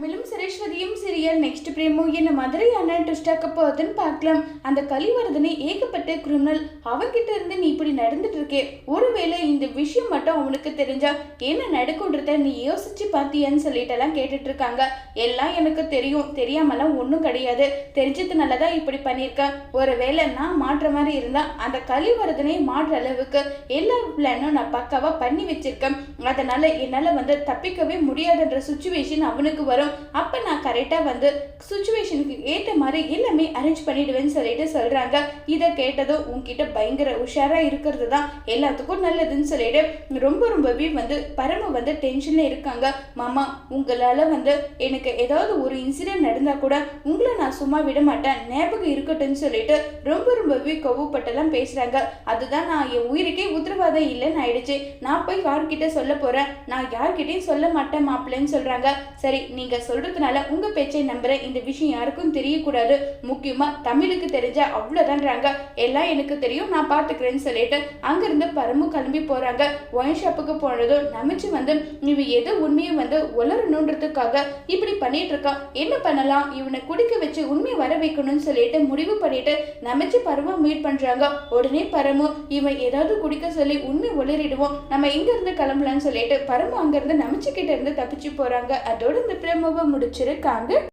தமிழும் சரேஸ்வதியும் serial next பிரேமோ என்ன மாதிரியான ட்விஸ்டாக்க போகுதுன்னு பார்க்கலாம். அந்த கலிவரதனை ஏகப்பட்ட கிரிமினல் அவங்கிட்ட இருந்து நீ இப்படி நடந்துட்டு இருக்கே. ஒருவேளை இந்த விஷயம் மட்டும் அவனுக்கு தெரிஞ்சா என்ன நடக்கும்ன்றத நீ யோசிச்சு பார்த்தியான்னு சொல்லிட்டு எல்லாம் கேட்டுட்டு இருக்காங்க. எல்லாம் எனக்கு தெரியும். தெரியாமலாம் ஒன்றும் கிடையாது. தெரிஞ்சதுனால தான் இப்படி பண்ணியிருக்கேன் ஒருவேளை நான் மாற்ற மாதிரி இருந்தா அந்த கலிவரதனை மாற்ற அளவுக்கு எல்லா பிளானும் நான் பக்காவா பண்ணி வச்சிருக்கேன். அதனால என்னால வந்து தப்பிக்கவே முடியாதுன்ற சுச்சுவேஷன் அவனுக்கு வரும். அப்போ நான் கரெக்டாக வந்து சுச்சுவேஷனுக்கு ஏற்ற மாதிரி எல்லாமே அரேஞ்ச் பண்ணிடுவேன்னு சொல்லிட்டு சொல்கிறாங்க இதை கேட்டதும் உங்ககிட்ட பயங்கர உஷாராக இருக்கிறது தான் எல்லாத்துக்கும் நல்லதுன்னு சொல்லிட்டு ரொம்ப ரொம்பவே வந்து பரம வந்து டென்ஷனில் இருக்காங்க. மாமா உங்களால் வந்து எனக்கு ஏதாவது ஒரு இன்சிடென்ட் நடந்தால் கூட உங்களை நான் சும்மா விட மாட்டேன். ஞாபகம் இருக்கட்டும்னு சொல்லிட்டு ரொம்ப ரொம்பவே கோவப்பட்டெல்லாம் பேசுகிறாங்க அதுதான் நான் என் உயிருக்கே உத்தரவாதம் இல்லைன்னு ஆயிடுச்சு. நான் போய் யார்கிட்ட சொல்ல போறேன்? நான் யார்கிட்டையும் சொல்ல மாட்டேன் மாப்பிள்ளைன்னு சொல்றாங்க. சரி நீங்கள் சொல்றதுனால உங்க பேச்சை நம்புறேன் இந்த விஷயம் யாருக்கும் தெரியக்கூடாது. முக்கியமா தமிழுக்கு தெரிஞ்சால் அவ்வளவுதான்றாங்க. எல்லாம் எனக்கு தெரியும் நான் பாத்துக்கிறேன்னு சொல்லிட்டு அங்கிருந்து பரமு கிளம்பி போறாங்க. ஒயின் ஷாப்புக்கு போனதும் நமிச்சு வந்து இவன் எது உண்மையை வந்து உளரணுன்றதுக்காக இப்படி பண்ணிட்டு இருக்கான் என்ன பண்ணலாம்? இவனை குடிக்க வச்சு உண்மையை வர வைக்கணும்னு சொல்லிட்டு முடிவு பண்ணிட்டு நமிச்சு பரம மீட் பண்றாங்க. உடனே பரமு இவன் ஏதாவது குடிக்க சொல்லி உண்மை உளறிடுவோம். நம்ம இங்க இருந்து கிளம்பலாம்னு சொல்லிட்டு பரமு அங்கிருந்து நமிச்சு கிட்ட இருந்து தப்பிச்சு போறாங்க. அதோட இந்த பிரமவை முடிச்சிருக்காங்க.